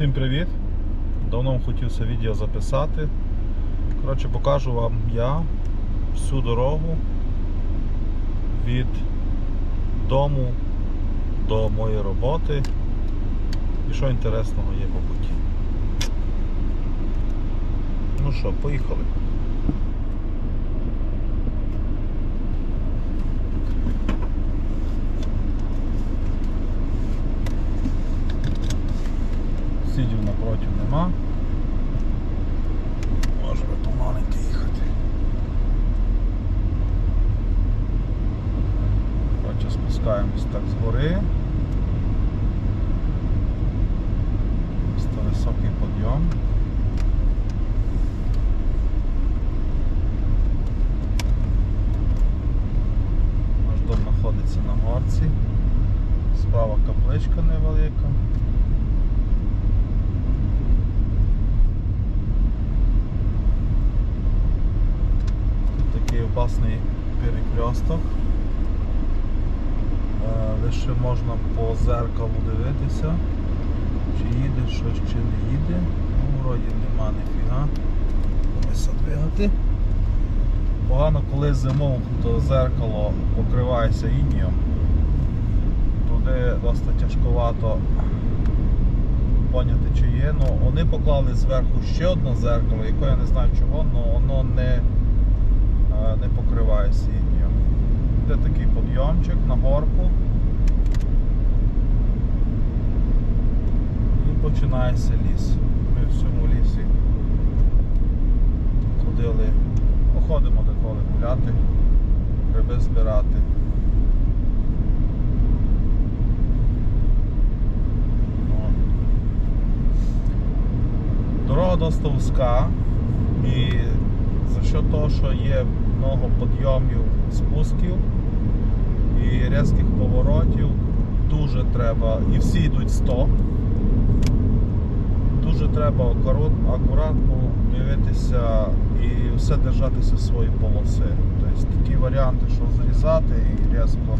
Всім привіт! Давно хотів це відео записати. Коротше, покажу вам я всю дорогу від дому до моєї роботи і що інтересного є по путі. Ну що, поїхали. Сидів напротив нема. Можемо помаленьки їхати. Коротше, спускаємось так з гори. То високий підйом. Наш дом знаходиться на горці. Справа капличка невелика. Опасний перекресток. Е, Лише можна по зеркалу дивитися, чи їде щось, чи не їде. Ну, вроді нема ніфіга. Ось двигати. Погано, коли зимою то зеркало покривається інієм. Туди досить тяжковато поняти, чи є. Ну, вони поклали зверху ще одне зеркало, яке я не знаю чого, але воно не, не покривається інієм. Де такий підйомчик на горку. І починається ліс. Ми в цьому лісі ходили, походимо деколи гуляти, гриби збирати. Дорога досить вузька і за що того, що є много підйомів, спусків і різких поворотів, дуже треба, і всі йдуть 100. Дуже треба акуратно дивитися і все держатися своєї полоси. Тобто такі варіанти, що зрізати і різко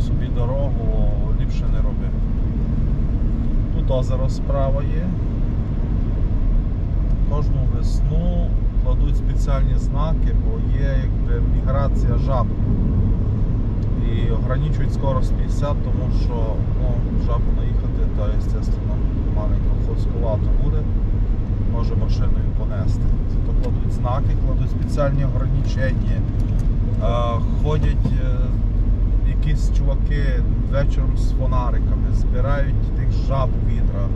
собі дорогу ліпше не роби. Тут озеро справа є. Кожну весну кладуть спеціальні знаки, бо є якби міграція жаб. І ограничують скорость 50, тому що ну, жабу наїхати, то, звісно, маленько хлопськувато буде, може машиною понести. Зато кладуть знаки, кладуть спеціальні ограничення. Е, Ходять е, якісь чуваки вечором з фонариками, збирають тих жаб у відра,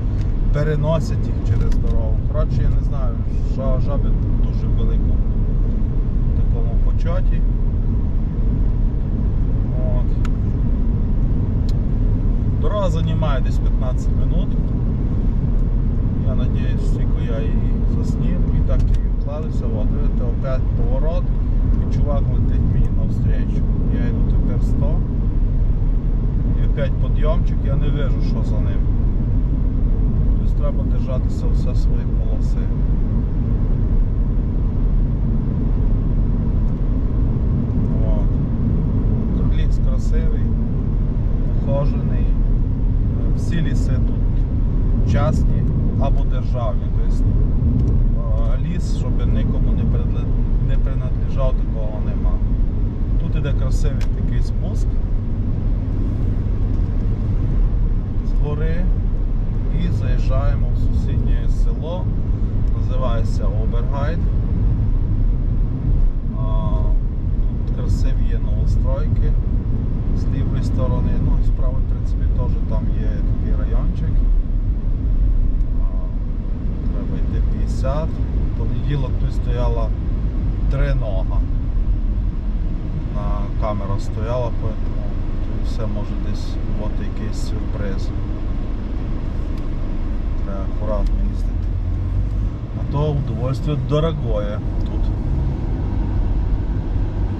переносять їх через дорогу. Коротше, я не знаю, жа- жаби великому такому почоті. От. Дорога займає десь 15 минут. Я надіюсь, тільки я її заснім і так і вкладився. От, видите, опять поворот і чувак летить мені навстрічу. Я йду тепер 100. І опять підйомчик, я не вижу, що за ним. Тобто треба держатися все свої полоси. От. Тут ліс красивий, ухожений. Е, Всі ліси тут частні або державні. Тобто ліс, щоб нікому не, принадлежав, такого нема. Тут іде красивий такий спуск з гори і заїжджаємо в сусіднє село, називається Обергайд. Тут красиві є новостройки з лівої сторони, ну і з правої, в принципі, теж там є такий райончик. Треба йти 50. В понеділок тут стояла три нога. На камера стояла, тому тут все може десь бути якийсь сюрприз. Треба акуратно їздити. А то удовольствие дорогое тут.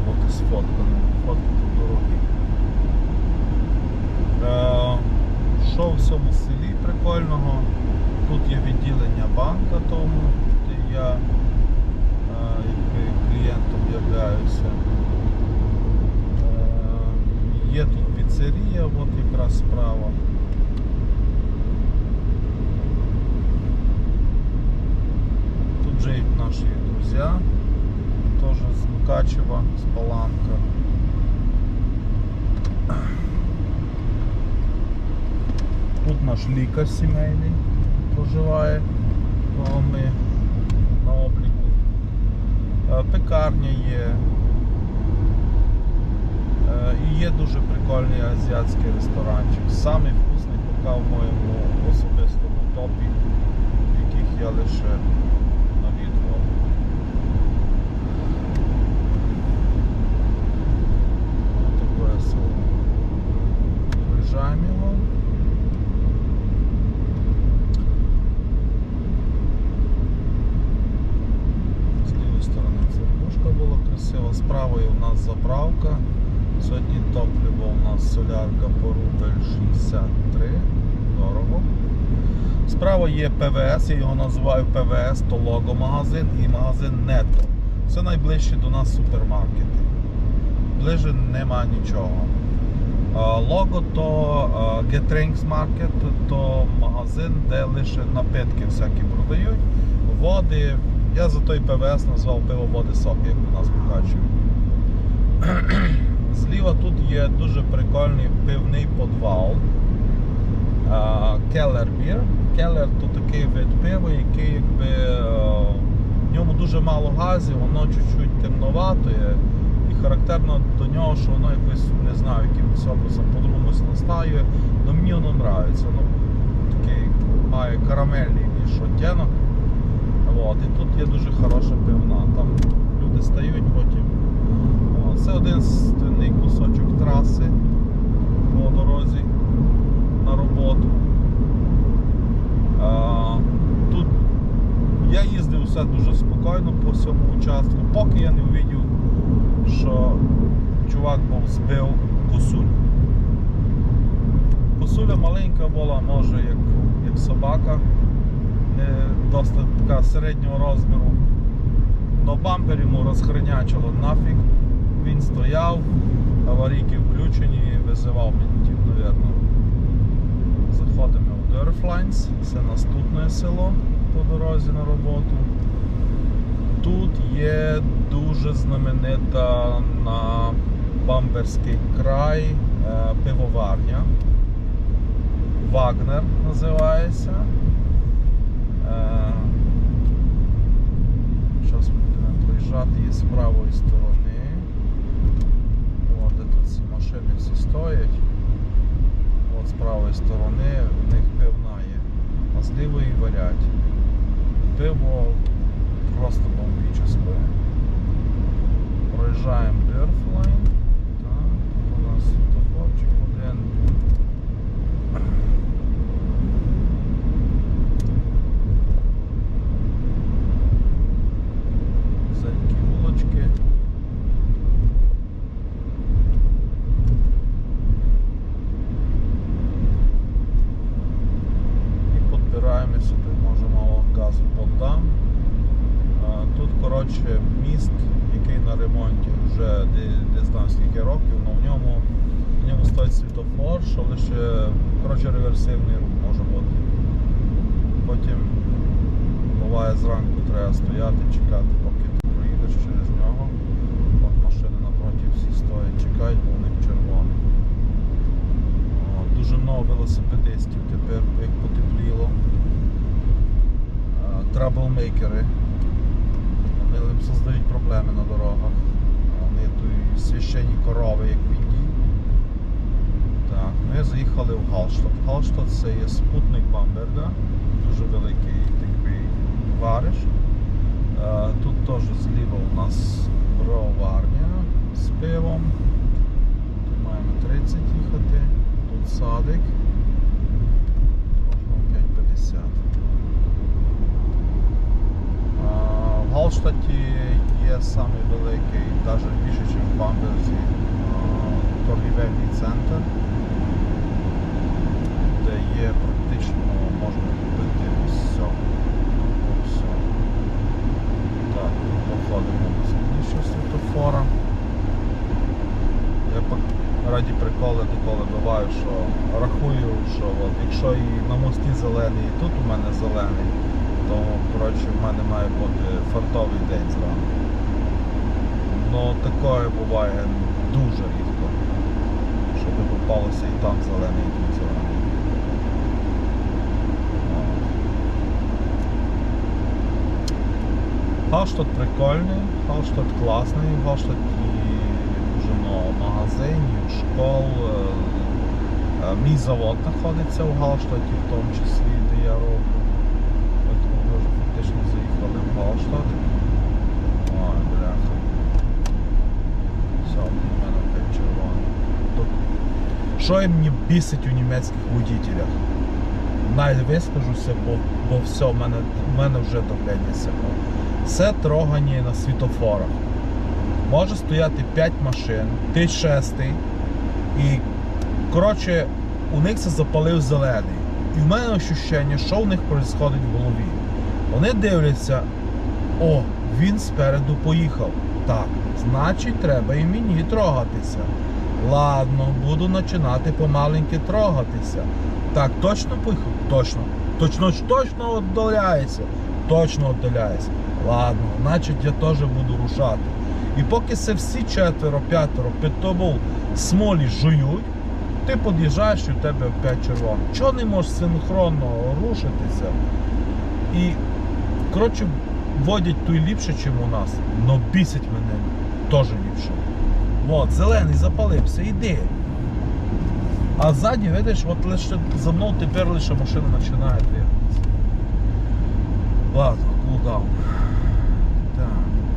От і сфоткано. Фотки тут дорогі. Е, що в цьому селі прикольного? Тут є відділення банка, тому де я е, клієнтом являюся. Е, є тут піцерія, от якраз справа. Тут же і наші друзі, теж з Мукачева, з Паланка наш лікар сімейний проживає, ми на обліку. Е, Пекарня є. Е, І є дуже прикольний азіатський ресторанчик. Самий вкусний поки в моєму особистому топі, яких я лише навідував. Вот такое село. Проезжаем его. З лівої сторони З правої у нас заправка. Сьогодні топливо у нас солярка по рубль 63. Дорого. Справа є ПВС, я його називаю ПВС, то лого магазин і магазин Нето. Це найближчі до нас супермаркети. Ближе нема нічого. Лого то а, Get Drinks Market, то магазин, де лише напитки всякі продають. Води. Я за той ПВС назвав пиво води сок, як у нас покачують. Зліва тут є дуже прикольний пивний подвал. Келлер бір. Келлер то такий вид пива, який якби е, в ньому дуже мало газів, воно чуть-чуть темновато є. І характерно до нього, що воно якось не знаю, якимось образом по-другомусь настає. Ну мені воно подобається. Воно такий має карамельний більш оттінок. От, і тут є дуже хороша пивна. Там люди стають потім. От, це один кусочок траси по дорозі на роботу. Тут я їздив все дуже спокійно по цьому участку, поки я не увидів, що чувак був збив косуль. Косуля маленька була, може як, як собака, досить така середнього розміру. Но бампер йому розхренячило нафіг. Він стояв, аварійки включені, визивав мінтів, мабуть. Заходимо в Дерфлайнс, це наступне село по дорозі на роботу. Тут є дуже знаменита на Бамберський край е, пивоварня. Вагнер називається. Проїжджати її з правої сторони. О, де тут ці машини всі стоять. От з правої сторони в них пивна є. А з лівої варять. Пиво просто бомбічне. Проїжджаємо Дерфлайн. Так, у нас світофорчик один. Зенькі вулочки. І підбираємо сюди, може мало газу подам. А, Тут, коротше, міст, який на ремонті вже де- не знаю скільки років, але в ньому, в ньому стоїть світофор, що лише коротше, реверсивний рух може бути. Потім буває зранку треба стояти, чекати, поки ти проїдеш через нього. От машини напроти всі стоять, чекають, бо у них червоний. О, Дуже много велосипедистів тепер, як потепліло. Е, Траблмейкери. Вони создають проблеми на дорогах. Вони тут священні корови, як в Індії. Так, ми заїхали в Галштадт. Галштадт це є спутник Бамберга, дуже великий такий вариш. Е, Тут теж зліва у нас броварня з пивом. Тут маємо 30 їхати, тут садик. Можна в 5,50. А, В Галштаті є самий великий, навіть більше, ніж в Бамберзі, торгівельний центр, де є практично можна купити все. Все. Так, походимо до слідчого світофора. Я раді приколи ніколи буваю, що рахую, що от, якщо і на мості зелений, і тут у мене зелений, тому коротше, в мене має бути фартовий день зранку. Ну такое буває дуже рідко, щоб попалося і там зелений тут зелений. Галштот прикольний, Галштот класний, в і дуже много магазинів, школ. Е, е, мій завод знаходиться у Галштаті, в тому числі, де я роблю. Ой, бляха. Все, мене опять червоний. То- Що мені бісить у німецьких водителях? Навіть вискажуся, бо, бо все, в мене, в мене вже давлення сягнуло. Це трогання на світофорах. Може стояти 5 машин, ти шестий, і коротше, у них це запалив зелений. І в мене ощущення, що в них відбувається в голові. Вони дивляться, о, він спереду поїхав. Так, значить, треба і мені трогатися. Ладно, буду починати помаленьки трогатися. Так, точно поїхав? Точно. Точно точно віддаляється. Точно віддаляється. Ладно, значить я теж буду рушати. І поки це всі четверо, п'ятеро під тобою смолі жують, ти під'їжджаєш і у тебе опять червоно. Чого не можеш синхронно рушитися? І, коротше, водять той ліпше, ніж у нас. Но бісить мене теж ліпше. От, зелений запалився, іди. А ззаді, видиш, от лише за мною тепер лише машина починає двигатися. Ладно, кулдаун. Так,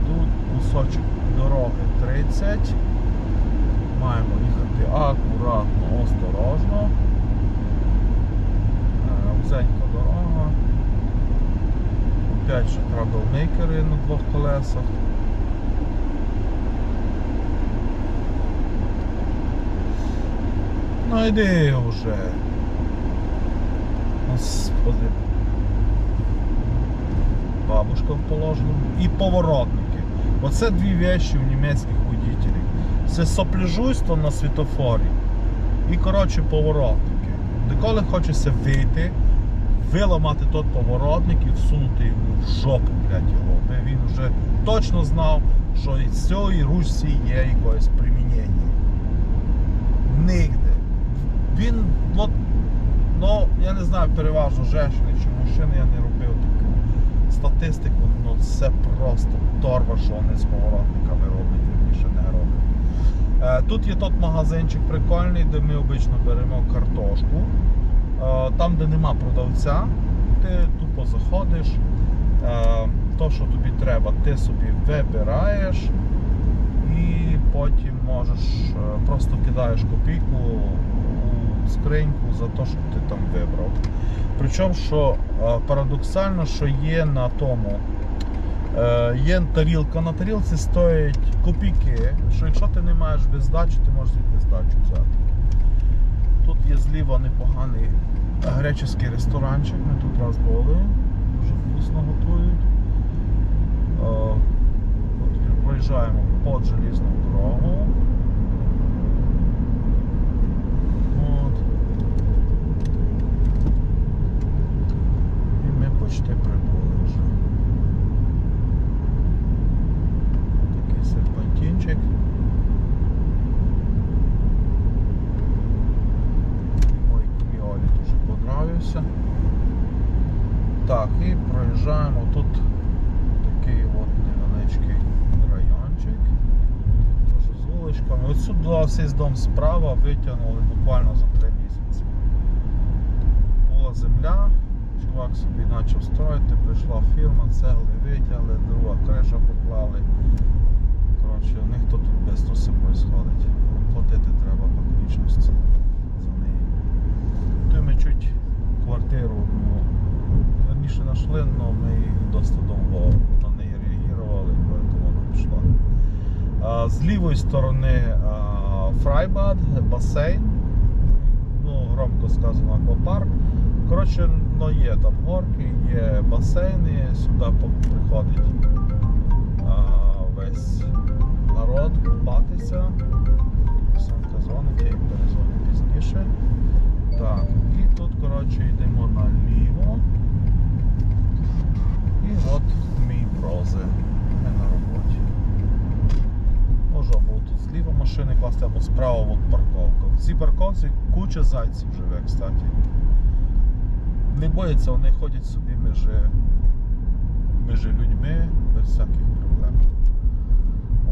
тут кусочок дороги 30. Маємо їхати акуратно, осторожно. Е, Вузенька дорога. Опять же траблмейкери на двох колесах. Ну йди вже. Господи. Бабушка в положеному. І поворотники. Оце дві вещі у німецьких водителів. Це сопляжуйство на світофорі. І, коротше, поворотники. Де коли хочеться вийти, виламати той поворотник і всунути йому в жопу, блядь, його. Бо він вже точно знав, що з цієї ручці є якесь примінення. Нігде. Він, от, ну, я не знаю, переважно женщини чи мужчини я не робив таку статистику, ну це просто торба, що вони з поворотниками роблять, вірніше не роблять. Е, Тут є тот магазинчик прикольний, де ми обично беремо картошку. Е, Там, де нема продавця, ти тупо заходиш. е, То, що тобі треба, ти собі вибираєш і потім можеш е, просто кидаєш копійку у скриньку за те, що ти там вибрав. Причому, що парадоксально, що є на тому. Є тарілка, на тарілці стоять копійки, що якщо ти не маєш без здачі, ти можеш звідти здачу взяти. Тут є зліва непоганий греческий ресторанчик, ми тут раз були, дуже вкусно готують. Е, От проїжджаємо під желізну дорогу. От. І ми почти прибули вже. Такий серпантинчик. Мой Міолі дуже понравився. Так, і проїжджаємо тут такий от невеличкий райончик. Теж з вуличками. Ось з дом справа витягнули буквально за три місяці. Була земля, чувак собі почав строїти, прийшла фірма, цегли витягли, друга криша поклали. Коротше, у них то тут швидко все відбувається. Платити треба по вічності за неї. То й ми чуть квартиру одну раніше знайшли, але ми досить довго на неї реагували, тому вона пішла. А, З лівої сторони а, фрайбад, басейн, ну, громко сказано аквапарк. Коротше, ну, є там горки, є басейни, сюди приходить а, весь народ купатися. Сонка дзвонить, я їй перезвоню пізніше. Так, і тут, коротше, йдемо наліво. І от мій брози. Можна було тут зліва машини класти або справа цій парковці куча зайців живе, кстати. Не бояться, вони ходять собі між між людьми без всяких проблем.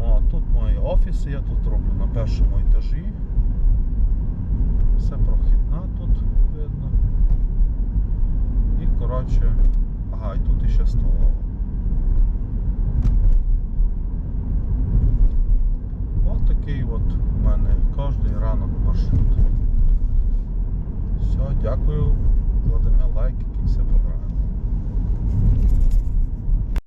О, тут мої офіси, я тут роблю на першому етажі. Все прохідна тут видно. І коротше, ага, і тут іще столова. От такий от мене кожний ранок маршрут. Все, дякую. Кладемо лайк, який все понравилось.